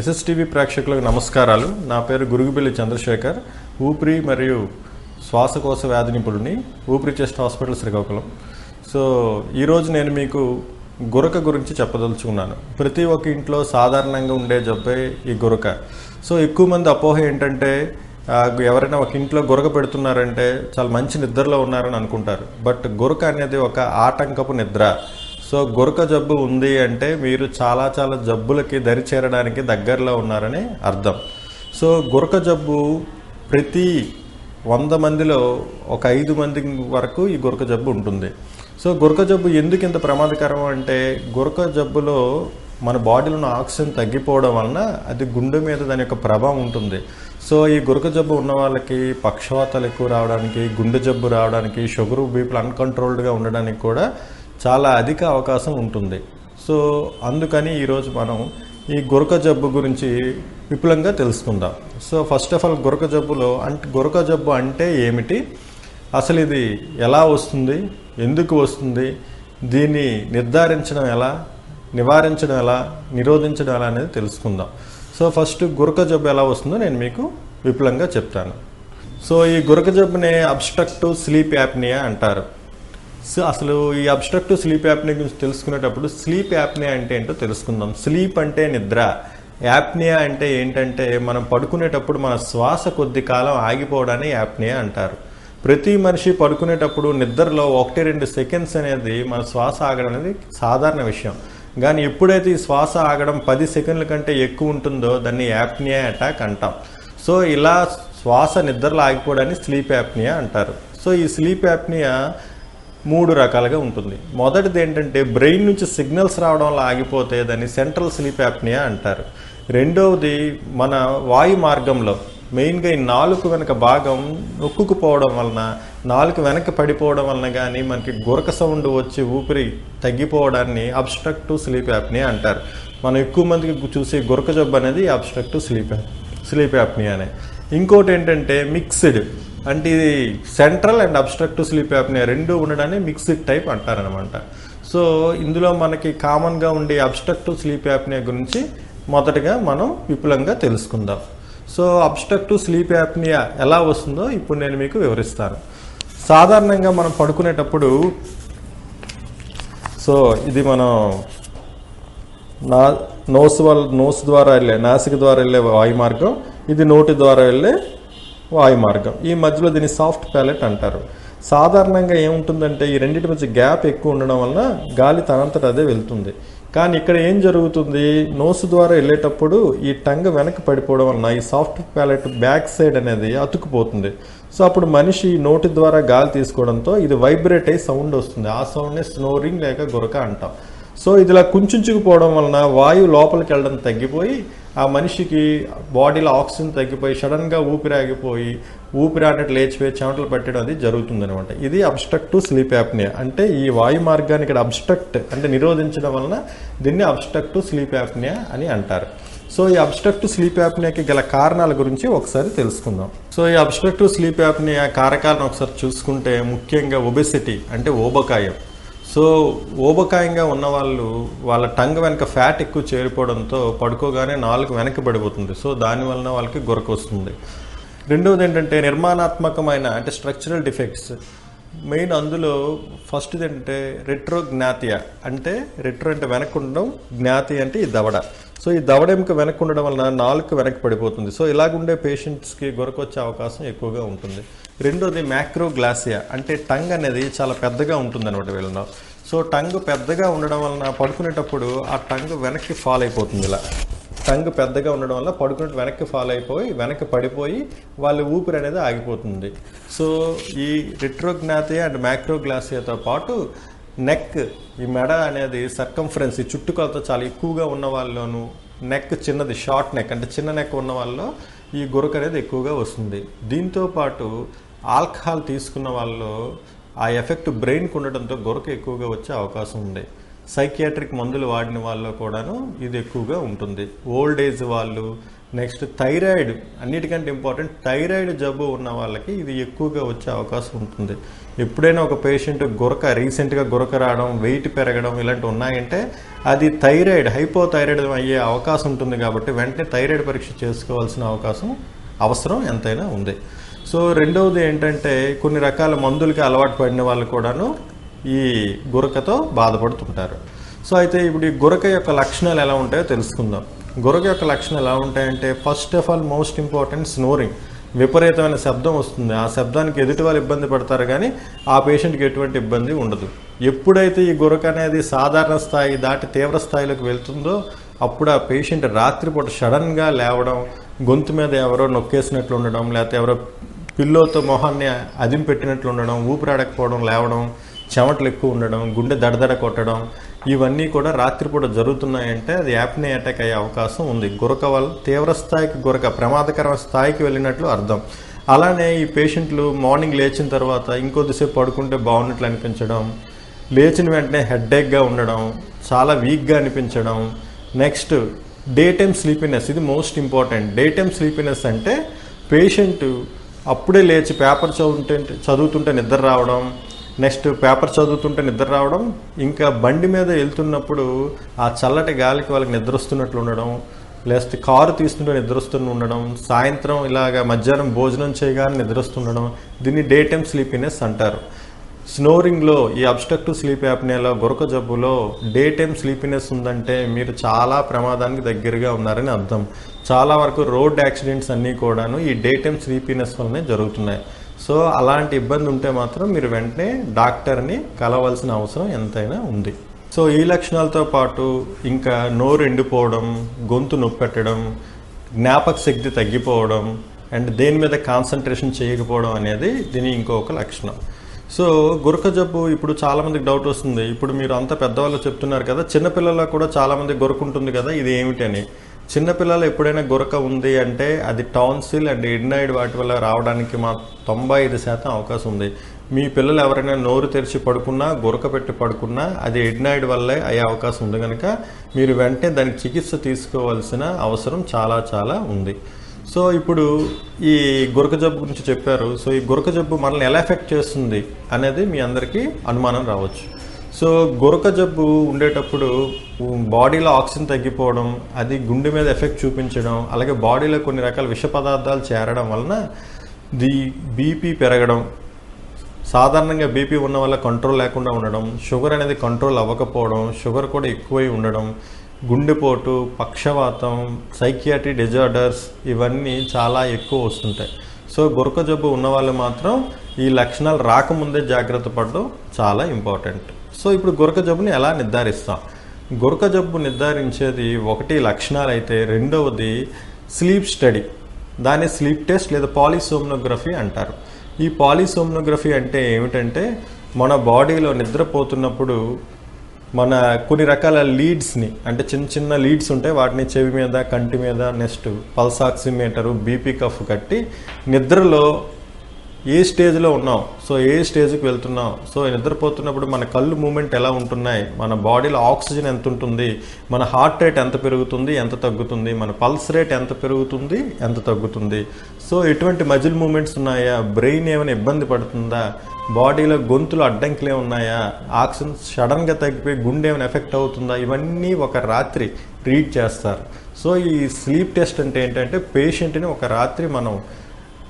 SSTV ప్రేక్షకులకు నమస్కారాలు. నా పేరు గురుగుబిల్లి చంద్రశేఖర్. ఊపిరి మరియు శ్వాసకోశ వ్యాధి నిపుణుడిని ఊపిరి చెస్ట్ హాస్పిటల్ శ్రీకాకుళం. సో ఈరోజు నేను మీకు గురక గురించి చెప్పదలుచుకున్నాను. ప్రతి ఒక్క ఇంట్లో సాధారణంగా ఉండే జబ్బే ఈ గురక. సో ఎక్కువ మంది అపోహ ఏంటంటే ఎవరైనా ఒక ఇంట్లో గురక పెడుతున్నారంటే చాలా మంచి నిద్రలో ఉన్నారని అనుకుంటారు. బట్ గురక అనేది ఒక ఆటంకపు నిద్ర. సో గొరక జబ్బు ఉంది అంటే మీరు చాలా చాలా జబ్బులకి దరి చేరడానికి దగ్గరలో ఉన్నారని అర్థం. సో గురక జబ్బు ప్రతి వంద మందిలో ఒక ఐదు మంది వరకు ఈ గురక జబ్బు ఉంటుంది. సో గొరక జబ్బు ఎందుకు ఇంత ప్రమాదకరం అంటే గురక జబ్బులో మన బాడీలో ఉన్న ఆక్సిజన్ తగ్గిపోవడం వలన అది గుండె మీద దాని యొక్క ప్రభావం ఉంటుంది. సో ఈ గురక జబ్బు ఉన్న వాళ్ళకి పక్షవాతాలు ఎక్కువ రావడానికి గుండె జబ్బు రావడానికి షుగర్ బీపీలు అన్కంట్రోల్డ్గా ఉండడానికి కూడా చాలా అధిక అవకాశం ఉంటుంది. సో అందుకని ఈరోజు మనం ఈ గురక జబ్బు గురించి విపులంగా తెలుసుకుందాం. సో ఫస్ట్ ఆఫ్ ఆల్ గురక జబ్బులో అంటే గురక జబ్బు అంటే ఏమిటి? అసలు ఇది ఎలా వస్తుంది? ఎందుకు వస్తుంది? దీన్ని నిర్ధారించడం ఎలా? నివారించడం ఎలా? నిరోధించడం ఎలా అనేది తెలుసుకుందాం. సో ఫస్ట్ గురక జబ్బు ఎలా వస్తుందో నేను మీకు విపులంగా చెప్తాను. సో ఈ గురక జబ్బుని అబ్స్ట్రక్టివ్ స్లీప్ యాప్నియా అంటారు. సో అసలు ఈ అబ్స్ట్రక్టివ్ స్లీప్ యాప్ని గురించి తెలుసుకునేటప్పుడు స్లీప్ యాప్నియా అంటే ఏంటో తెలుసుకుందాం. స్లీప్ అంటే నిద్ర. యాప్నియా అంటే ఏంటంటే మనం పడుకునేటప్పుడు మన శ్వాస కొద్ది కాలం ఆగిపోవడాన్ని యాప్నియా అంటారు. ప్రతి మనిషి పడుకునేటప్పుడు నిద్రలో ఒకటి రెండు సెకండ్స్ అనేది మన శ్వాస ఆగడం అనేది సాధారణ విషయం. కానీ ఎప్పుడైతే ఈ శ్వాస ఆగడం పది సెకండ్ల కంటే ఎక్కువ ఉంటుందో దాన్ని యాప్నియా అటాక్ అంటాం. సో ఇలా శ్వాస నిద్రలో ఆగిపోవడాన్ని స్లీప్ యాప్నియా అంటారు. సో ఈ స్లీప్ యాప్నియా మూడు రకాలుగా ఉంటుంది. మొదటిది ఏంటంటే బ్రెయిన్ నుంచి సిగ్నల్స్ రావడం వల్ల ఆగిపోతే దాన్ని సెంట్రల్ స్లీప్ యాప్నియా అంటారు. రెండవది మన వాయు మార్గంలో మెయిన్గా ఈ నాలుగు వెనక భాగం నొక్కుకుపోవడం వలన నాలుగు వెనక పడిపోవడం వలన కానీ మనకి గురక సౌండ్ వచ్చి ఊపిరి తగ్గిపోవడాన్ని అబ్స్ట్రక్టివ్ స్లీప్ యాప్నియా అంటారు. మనం ఎక్కువ మందికి చూసే గురక జబ్బు అనేది అబ్స్ట్రక్టివ్ స్లీప్ స్లీప్ యాప్నియానే. ఇంకోటి ఏంటంటే మిక్స్డ్. అంటే ఇది central and obstructive sleep apnea రెండు ఉండడాన్ని మిక్స్డ్ టైప్ అంటారనమాట సో ఇందులో మనకి కామన్గా ఉండే అబ్స్ట్రక్టివ్ స్లీప్ యాప్నియా గురించి మొదటగా మనం విపులంగా తెలుసుకుందాం. సో అబ్స్ట్రక్టివ్ స్లీప్ యాప్నియా ఎలా వస్తుందో ఇప్పుడు నేను మీకు వివరిస్తాను. సాధారణంగా మనం పడుకునేటప్పుడు సో ఇది మనం నా నోస్ వల్ల నోస్ ద్వారా వెళ్ళే నాసిక ద్వారా వెళ్ళే వాయు మార్గం ఇది నోటి ద్వారా వెళ్ళే వాయు మార్గం ఈ మధ్యలో దీన్ని సాఫ్ట్ ప్యాలెట్ అంటారు. సాధారణంగా ఏముంటుందంటే ఈ రెండింటి మధ్య గ్యాప్ ఎక్కువ ఉండడం వలన గాలి తనంతట అదే వెళ్తుంది. కానీ ఇక్కడ ఏం జరుగుతుంది? నోసు ద్వారా వెళ్ళేటప్పుడు ఈ టంగ్ వెనక్కి పడిపోవడం వలన ఈ సాఫ్ట్ ప్యాలెట్ బ్యాక్ సైడ్ అనేది అతుక్కుపోతుంది. సో అప్పుడు మనిషి నోటి ద్వారా గాలి తీసుకోవడంతో ఇది వైబ్రేట్ అయ్యి సౌండ్ వస్తుంది. ఆ సౌండ్ని స్నోరింగ్ లేక గురక అంటాం. సో ఇదిలా కుంచుకుపోవడం వలన వాయువు లోపలికి వెళ్ళడం తగ్గిపోయి ఆ మనిషికి బాడీలో ఆక్సిజన్ తగ్గిపోయి సడన్గా ఊపిరి ఆగిపోయి ఊపిరి ఆడట్టు లేచిపోయి చెమటలు పెట్టడం అది జరుగుతుందనమాట ఇది అబ్స్ట్రక్టివ్ స్లీప్ యాప్నియా అంటే ఈ వాయు మార్గాన్ని ఇక్కడ అబ్స్ట్రక్ట్ అంటే నిరోధించడం వలన దీన్ని అబ్స్ట్రక్టివ్ స్లీప్ యాప్నియా అని అంటారు. సో ఈ అబ్స్ట్రక్టివ్ స్లీప్ యాప్నియాకి గల కారణాల గురించి ఒకసారి తెలుసుకుందాం. సో ఈ అబ్స్ట్రక్టివ్ స్లీప్ యాప్నియా కారకాలను ఒకసారి చూసుకుంటే ముఖ్యంగా ఒబెసిటీ అంటే ఓబకాయం సో ఊబకాయంగా ఉన్న వాళ్ళు వాళ్ళ టంగ్ వెనక ఫ్యాట్ ఎక్కువ చేరిపోవడంతో పడుకోగానే నాలుగు వెనక్కి పడిపోతుంది సో దాని వలన వాళ్ళకి గొరకొస్తుంది రెండవది ఏంటంటే నిర్మాణాత్మకమైన అంటే స్ట్రక్చరల్ డిఫెక్ట్స్ మెయిన్ అందులో ఫస్ట్ ఏంటంటే రెట్రో జ్ఞాతియా అంటే రెట్రో అంటే వెనక్కి ఉండడం జ్ఞాతి అంటే ఈ దవడ. సో ఈ దవడ ఎముక వెనక్కి ఉండడం వలన నాలుగు వెనక్కి పడిపోతుంది సో ఇలాగుండే పేషెంట్స్కి గొరకొచ్చే అవకాశం ఎక్కువగా ఉంటుంది. రెండోది మ్యాక్రోగ్లాసియా అంటే టంగ్ అనేది చాలా పెద్దగా ఉంటుందన్నమాట వీళ్ళలో. సో టంగ్ పెద్దగా ఉండడం వలన పడుకునేటప్పుడు ఆ టంగ్ వెనక్కి ఫాల్ అయిపోతుంది ఇలా. టంగ్ పెద్దగా ఉండడం వల్ల పడుకున్నట్టు వెనక్కి ఫాల్ అయిపోయి వెనక్కి పడిపోయి వాళ్ళ ఊపిరి అనేది ఆగిపోతుంది. సో ఈ రిట్రోగ్నాథియా అండ్ మ్యాక్రోగ్లాసియాతో పాటు నెక్ ఈ మెడ అనేది సర్కంఫరెన్స్ ఈ చుట్టుకొలత చాలా ఎక్కువగా ఉన్న వాళ్ళలోను నెక్ చిన్నది షార్ట్ నెక్ అంటే చిన్న నెక్ ఉన్న వాళ్ళలో ఈ గురక అనేది ఎక్కువగా వస్తుంది. దీంతో పాటు ఆల్కహాల్ తీసుకున్న వాళ్ళు ఆ ఎఫెక్ట్ బ్రెయిన్కి ఉండడంతో గురక ఎక్కువగా వచ్చే అవకాశం ఉంది. సైకియాట్రిక్ మందులు వాడిన వాళ్ళు కూడాను ఇది ఎక్కువగా ఉంటుంది. ఓల్డ్ ఏజ్ వాళ్ళు నెక్స్ట్ థైరాయిడ్ అన్నిటికంటే ఇంపార్టెంట్ థైరాయిడ్ జబ్బు ఉన్న వాళ్ళకి ఇది ఎక్కువగా వచ్చే అవకాశం ఉంటుంది. ఎప్పుడైనా ఒక పేషెంట్ గురక రీసెంట్గా గురక రావడం వెయిట్ పెరగడం ఇలాంటివి ఉన్నాయంటే అది థైరాయిడ్ హైపోథైరాయిడ్ అయ్యే అవకాశం ఉంటుంది కాబట్టి వెంటనే థైరాయిడ్ పరీక్ష చేసుకోవాల్సిన అవకాశం అవసరం ఎంతైనా ఉంది. సో రెండవది ఏంటంటే కొన్ని రకాల మందులకి అలవాటు పడిన వాళ్ళు కూడాను ఈ గురకతో బాధపడుతుంటారు. సో అయితే ఇప్పుడు ఈ గురక యొక్క లక్షణాలు ఎలా ఉంటాయో తెలుసుకుందాం. గురక యొక్క లక్షణాలు ఎలా ఉంటాయంటే first of all most important snoring విపరీతమైన శబ్దం వస్తుంది. ఆ శబ్దానికి ఎదుటి వాళ్ళు ఇబ్బంది పడతారు కానీ ఆ పేషెంట్కి ఎటువంటి ఇబ్బంది ఉండదు. ఎప్పుడైతే ఈ గురక అనేది సాధారణ స్థాయి దాటి తీవ్ర స్థాయిలోకి వెళ్తుందో అప్పుడు ఆ పేషెంట్ రాత్రిపూట సడన్గా లేవడం గొంతు మీద ఎవరో నొక్కేసినట్లు ఉండడం లేకపోతే ఎవరో పిల్లోతో మొహాన్ని అదింపెట్టినట్లు ఉండడం ఊపిరాడకపోవడం లేవడం చెమటలు ఎక్కువ ఉండడం గుండె దడదడ కొట్టడం ఇవన్నీ కూడా రాత్రిపూట జరుగుతున్నాయంటే అది యాప్నే అటాక్ అయ్యే అవకాశం ఉంది. గురక వల్ల తీవ్ర స్థాయికి గురక ప్రమాదకర స్థాయికి వెళ్ళినట్లు అర్థం. అలానే ఈ పేషెంట్లు మార్నింగ్ లేచిన తర్వాత ఇంకొద్దిసేపు పడుకుంటే బాగున్నట్లు అనిపించడం లేచిన వెంటనే హెడ్ఏక్గా ఉండడం చాలా వీక్గా అనిపించడం. నెక్స్ట్ డే టైమ్ స్లీపీనెస్ ఇది most important day time sleepiness అంటే పేషెంట్ అప్పుడే లేచి పేపర్ చదువుతుంటే చదువుతుంటే నిద్ర రావడం నెక్స్ట్ పేపర్ చదువుతుంటే నిద్ర రావడం ఇంకా బండి మీద వెళ్తున్నప్పుడు ఆ చల్లటి గాలికి వాళ్ళకి నిద్ర వస్తున్నట్లు ఉండడం లేకపోతే కారు తీస్తుంటే నిద్రస్తున్న ఉండడం సాయంత్రం ఇలాగ మధ్యాహ్నం భోజనం చేయగానే నిద్రస్తుండడం దీన్ని డే టైమ్ స్లీపీనెస్ అంటారు. స్నోరింగ్లో ఈ అబ్స్ట్రక్టివ్ స్లీప్ యాప్నేలో గురక జబ్బులో డే టైమ్ స్లీపీనెస్ ఉందంటే మీరు చాలా ప్రమాదానికి దగ్గరగా ఉన్నారని అర్థం. చాలా వరకు రోడ్ యాక్సిడెంట్స్ అన్నీ కూడాను ఈ డే టైమ్ స్లీపీనెస్ వల్లనే జరుగుతున్నాయి. సో అలాంటి ఇబ్బంది ఉంటే మాత్రం మీరు వెంటనే డాక్టర్ని కలవాల్సిన అవసరం ఎంతైనా ఉంది. సో ఈ లక్షణాలతో పాటు ఇంకా నోరు ఎండిపోవడం గొంతు నొప్పెట్టడం జ్ఞాపక శక్తి తగ్గిపోవడం అండ్ దేని మీద కాన్సన్ట్రేషన్ చేయకపోవడం అనేది దీని ఇంకొక లక్షణం. సో గురక జబ్బు ఇప్పుడు చాలా మందికి డౌట్ వస్తుంది. ఇప్పుడు మీరు అంత పెద్దవాళ్ళు చెప్తున్నారు కదా చిన్నపిల్లల్లో కూడా చాలా మంది ఉంటుంది కదా ఇది ఏమిటని చిన్నపిల్లలు ఎప్పుడైనా గురక ఉంది అంటే అది టాన్సిల్ అండ్ ఎడ్నాయిడ్ వాటి వల్ల రావడానికి మా తొంభై ఐదు శాతం అవకాశం ఉంది. మీ పిల్లలు ఎవరైనా నోరు తెరిచి పడుకున్నా గురక పెట్టి పడుకున్నా అది ఎడ్నాయిడ్ వల్లే అయ్యే అవకాశం ఉంది కనుక మీరు వెంటనే దానికి చికిత్స తీసుకోవాల్సిన అవసరం చాలా చాలా ఉంది. సో ఇప్పుడు ఈ గురక జబ్బు గురించి చెప్పారు. సో ఈ గురక జబ్బు మనల్ని ఎలా ఎఫెక్ట్ చేస్తుంది అనేది మీ అందరికీ అనుమానం రావచ్చు. సో గురక జబ్బు ఉండేటప్పుడు బాడీలో ఆక్సిజన్ తగ్గిపోవడం అది గుండె మీద ఎఫెక్ట్ చూపించడం అలాగే బాడీలో కొన్ని రకాల విష పదార్థాలు చేరడం వలన ది బీపీ పెరగడం సాధారణంగా బీపీ ఉన్న వల్ల కంట్రోల్ లేకుండా ఉండడం షుగర్ అనేది కంట్రోల్ అవ్వకపోవడం షుగర్ కూడా ఎక్కువై ఉండడం గుండెపోటు పక్షవాతం సైకియాట్రీ డిజార్డర్స్ ఇవన్నీ చాలా ఎక్కువ వస్తుంటాయి. సో గురక జబ్బు ఉన్న వాళ్ళు మాత్రం ఈ లక్షణాలు రాకముందే జాగ్రత్త పడడం చాలా ఇంపార్టెంట్ సో ఇప్పుడు గురక జబ్బుని ఎలా నిర్ధారిస్తాం? గురక జబ్బు నిర్ధారించేది ఒకటి లక్షణాలు అయితే రెండవది స్లీప్ స్టడీ దాన్ని స్లీప్ టెస్ట్ లేదా పాలిసోమ్నోగ్రఫీ అంటారు. ఈ పాలిసోమ్నోగ్రఫీ అంటే ఏమిటంటే మన బాడీలో నిద్రపోతున్నప్పుడు మన కొన్ని రకాల లీడ్స్ని అంటే చిన్న చిన్న లీడ్స్ ఉంటాయి వాటిని చెవి మీద కంటి మీద next pulse oximeter BP cuff కట్టి నిద్రలో ఏ స్టేజ్లో ఉన్నాం? సో ఏ స్టేజ్కి వెళ్తున్నాం? సో నిద్రపోతున్నప్పుడు మన కళ్ళు మూమెంట్ ఎలా ఉంటున్నాయి? మన బాడీలో ఆక్సిజన్ ఎంత ఉంటుంది? మన హార్ట్ రేట్ ఎంత పెరుగుతుంది? ఎంత తగ్గుతుంది? మన పల్స్ రేట్ ఎంత పెరుగుతుంది? ఎంత తగ్గుతుంది? సో ఎటువంటి మజిల్ మూమెంట్స్ ఉన్నాయా? బ్రెయిన్ ఏమైనా ఇబ్బంది పడుతుందా? బాడీలో గొంతులు అడ్డంకులే ఉన్నాయా? ఆక్సిజన్ సడన్గా తగ్గిపోయి గుండె ఏమైనా ఎఫెక్ట్ అవుతుందా? ఇవన్నీ ఒక రాత్రి రీడ్ చేస్తారు. సో ఈ స్లీప్ టెస్ట్ అంటే ఏంటంటే పేషెంట్ని ఒక రాత్రి మనం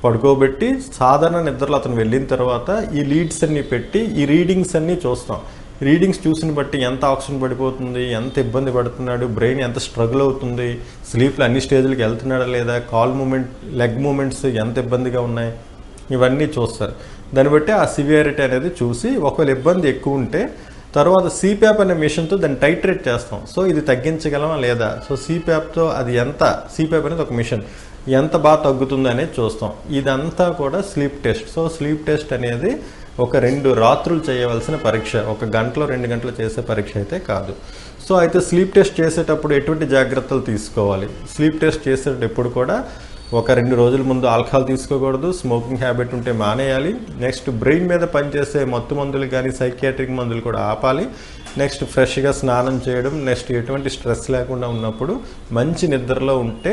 పడుకోబెట్టి సాధారణ నిద్రలో అతను వెళ్ళిన తర్వాత ఈ లీడ్స్ అన్ని పెట్టి ఈ రీడింగ్స్ అన్నీ చూస్తాం. రీడింగ్స్ చూసిన బట్టి ఎంత ఆక్సిజన్ పడిపోతుంది ఎంత ఇబ్బంది పడుతున్నాడు బ్రెయిన్ ఎంత స్ట్రగుల్ అవుతుంది స్లీప్లో అన్ని స్టేజ్లకు వెళ్తున్నాడా లేదా కాల్ మూమెంట్ లెగ్ మూమెంట్స్ ఎంత ఇబ్బందిగా ఉన్నాయి ఇవన్నీ చూస్తారు. దాన్ని బట్టి ఆ సివియారిటీ అనేది చూసి ఒకవేళ ఇబ్బంది ఎక్కువ ఉంటే తర్వాత సిప్యాప్ అనే మిషన్తో దాన్ని టైట్రేట్ చేస్తాం. సో ఇది తగ్గించగలమా లేదా? సో సిప్యాప్తో అది ఎంత? సిప్యాప్ అనేది ఒక మిషన్ ఎంత బాగా తగ్గుతుంది అనేది చూస్తాం. ఇదంతా కూడా sleep test. So sleep test అనేది ఒక రెండు రాత్రులు చేయవలసిన పరీక్ష. ఒక గంటలో రెండు గంటలు చేసే పరీక్ష అయితే కాదు. సో అయితే స్లీప్ టెస్ట్ చేసేటప్పుడు ఎటువంటి జాగ్రత్తలు తీసుకోవాలి? స్లీప్ టెస్ట్ చేసేటప్పుడు కూడా ఒక రెండు రోజుల ముందు ఆల్కహాల్ తీసుకోకూడదు. స్మోకింగ్ హ్యాబిట్ ఉంటే మానేయాలి. నెక్స్ట్ బ్రెయిన్ మీద పనిచేసే మత్తు మందులు కానీ సైకియాట్రిక్ మందులు కూడా ఆపాలి. నెక్స్ట్ ఫ్రెష్గా స్నానం చేయడం నెక్స్ట్ ఎటువంటి స్ట్రెస్ లేకుండా ఉన్నప్పుడు మంచి నిద్రలో ఉంటే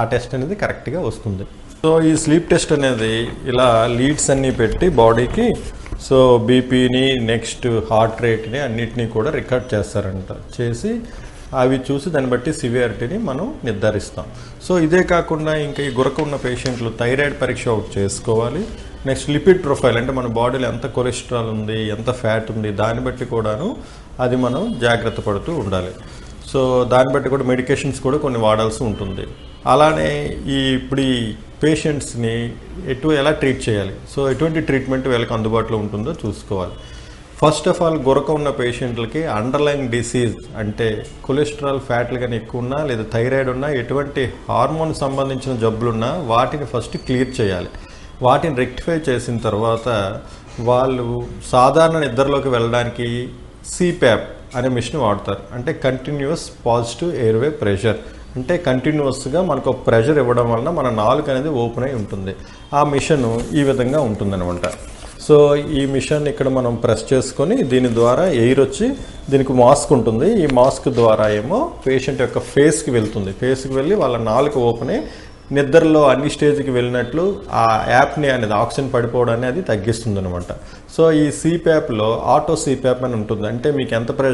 ఆ టెస్ట్ అనేది కరెక్ట్గా వస్తుంది. సో ఈ స్లీప్ టెస్ట్ అనేది ఇలా లీడ్స్ అన్నీ పెట్టి బాడీకి సో బీపీని నెక్స్ట్ హార్ట్ రేట్ని అన్నిటినీ కూడా రికార్డ్ చేస్తారంట. చేసి అవి చూసి దాన్ని బట్టి సివియారిటీని మనం నిర్ధారిస్తాం. సో ఇదే కాకుండా ఇంకా ఈ గురక ఉన్న పేషెంట్లు థైరాయిడ్ పరీక్ష ఒకటి చేసుకోవాలి. నెక్స్ట్ లిపిడ్ ప్రొఫైల్ అంటే మన బాడీలో ఎంత కొలెస్ట్రాల్ ఉంది ఎంత ఫ్యాట్ ఉంది దాన్ని బట్టి కూడాను అది మనం జాగ్రత్త పడుతూ ఉండాలి. సో దాన్ని బట్టి కూడా మెడికేషన్స్ కూడా కొన్ని వాడాల్సి ఉంటుంది. అలానే ఈ ఇప్పుడు ఈ పేషెంట్స్ని ఎటు ఎలా ట్రీట్ చేయాలి? సో ఎటువంటి ట్రీట్మెంట్ వీళ్ళకి అందుబాటులో ఉంటుందో చూసుకోవాలి. ఫస్ట్ ఆఫ్ ఆల్ గురక ఉన్న పేషెంట్లకి అండర్లైన్ డిసీజ్ అంటే కొలెస్ట్రాల్ ఫ్యాట్లు కానీ ఎక్కువ ఉన్నా లేదా థైరాయిడ్ ఉన్నా ఎటువంటి హార్మోన్ సంబంధించిన జబ్బులున్నా వాటిని ఫస్ట్ క్లియర్ చేయాలి. వాటిని రెక్టిఫై చేసిన తర్వాత వాళ్ళు సాధారణ నిద్రలోకి వెళ్ళడానికి సిప్యాప్ అనే మిషన్ వాడతారు. అంటే కంటిన్యూస్ పాజిటివ్ ఎయిర్వే ప్రెషర్ అంటే కంటిన్యూస్గా మనకు ఒక ప్రెషర్ ఇవ్వడం వలన మన నాలుక అనేది ఓపెన్ అయి ఉంటుంది. ఆ మిషన్ ఈ విధంగా ఉంటుందన్నమాట. సో ఈ మిషన్ ఇక్కడ మనం ప్రెస్ చేసుకొని దీని ద్వారా ఎయిర్ వచ్చి దీనికి మాస్క్ ఉంటుంది. ఈ మాస్క్ ద్వారా ఏమో పేషెంట్ యొక్క ఫేస్కి వెళ్తుంది. ఫేస్కి వెళ్ళి వాళ్ళ నాలుక ఓపెన్ అయ్యి నిద్రలో అన్ని స్టేజ్కి వెళ్ళినట్లు ఆ యాప్ని అనేది ఆక్సిజన్ పడిపోవడాన్ని అది తగ్గిస్తుంది అనమాట సో ఈ సిప్యాప్లో ఆటో సిప్యాప్ అని ఉంటుంది. అంటే మీకు ఎంత